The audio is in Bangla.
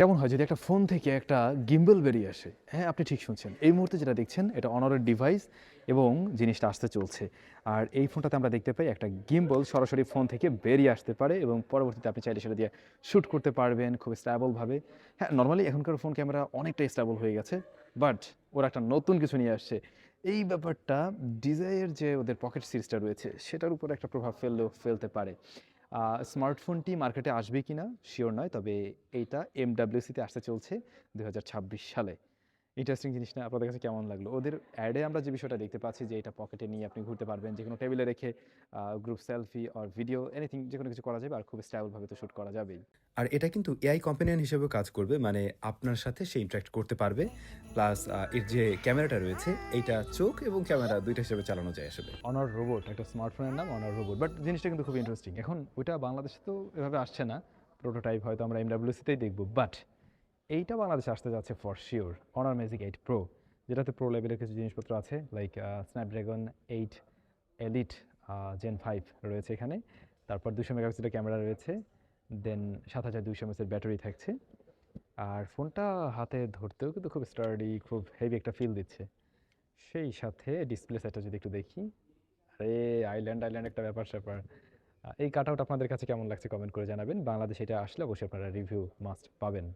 কেমন হয় যদি একটা ফোন থেকে একটা গিম্বল বেরিয়ে আসে? হ্যাঁ আপনি ঠিক শুনছেন। এই মুহূর্তে যেটা দেখছেন, এটা অনারের ডিভাইস এবং জিনিসটা আসতে চলছে। আর এই ফোনটাতে আমরা দেখতে পাই একটা গিম্বল সরাসরি ফোন থেকে বেরিয়ে আসতে পারে এবং পরবর্তীতে আপনি চাইলে সেটা দিয়ে শ্যুট করতে পারবেন খুব স্ট্যাবলভাবে হ্যাঁ নর্মালি এখনকার ফোন ক্যামেরা অনেকটাই স্ট্যাবল হয়ে গেছে বাট ওরা একটা নতুন কিছু নিয়ে আসছে। এই ব্যাপারটা ডিজাইয়ের যে ওদের পকেট সিরিজটা রয়েছে, সেটার উপর একটা প্রভাব ফেললেও, ফেলতে পারে। স্মার্টফোনটি মার্কেটে আসবে কিনা? শিওর নয়, তবে এইটা এমডাব্লিউসিতে আসতে চলছে দু হাজার ছাব্বিশ সালে। ইন্টারেস্টিং জিনিস না আপনাদের কাছে কেমন লাগল? ওদের অ্যাডে আমরা যে বিষয়টা দেখতে পাচ্ছি যে এটা পকেটে নিয়ে আপনি ঘুরতে পারবেন যে কোনো টেবিলে রেখে গ্রুপ সেলফি আর ভিডিও এনিথিং যে কোনো কিছু করা যাবে আর খুব স্টাইলভাবে তো শ্যুট করা যাবেই। আর এটা কিন্তু এআই কম্পেনিয়ন হিসেবেও কাজ করবে মানে আপনার সাথে সে ইন্টারাক্ট করতে পারবে প্লাস এর যে ক্যামেরাটা রয়েছে এইটা চোখ এবং ক্যামেরা দুইটা হিসেবে চালানো যায় আসলে। অনার রোবট একটা স্মার্টফোনের নাম অনার রোবট বাট জিনিসটা কিন্তু খুব ইন্টারেস্টিং এখন ওইটা বাংলাদেশে তো এভাবে আসছে না প্রোটোটাইপ হয়তো আমরা এমডাব্লিউসিতেই দেখব বাট এইটা বাংলাদেশে আসতে যাচ্ছে for sure Honor Magic eight Pro যেটাতে প্রো লেভেলের কিছু জিনিসপত্র আছে like Snapdragon eight Elite Gen five রয়েছে এখানে, তারপর দুশো মেগাপিক্সেলের ক্যামেরা রয়েছে দেন সাত হাজার দুইশো এমএসের ব্যাটারি থাকছে, আর ফোনটা হাতে ধরতেও কিন্তু খুব স্টার্ডি খুব হেভি একটা ফিল দিচ্ছে। সেই সাথে ডিসপ্লে সেটটা যদি একটু দেখি, আরে আইল্যান্ড আইল্যান্ড একটা ব্যাপার স্যাপার। এই কাট আপনাদের কাছে কেমন লাগছে কমেন্ট করে জানাবেন, বাংলাদেশে এটা আসলে অবশ্যই আপনারা রিভিউ মাস্ট পাবেন।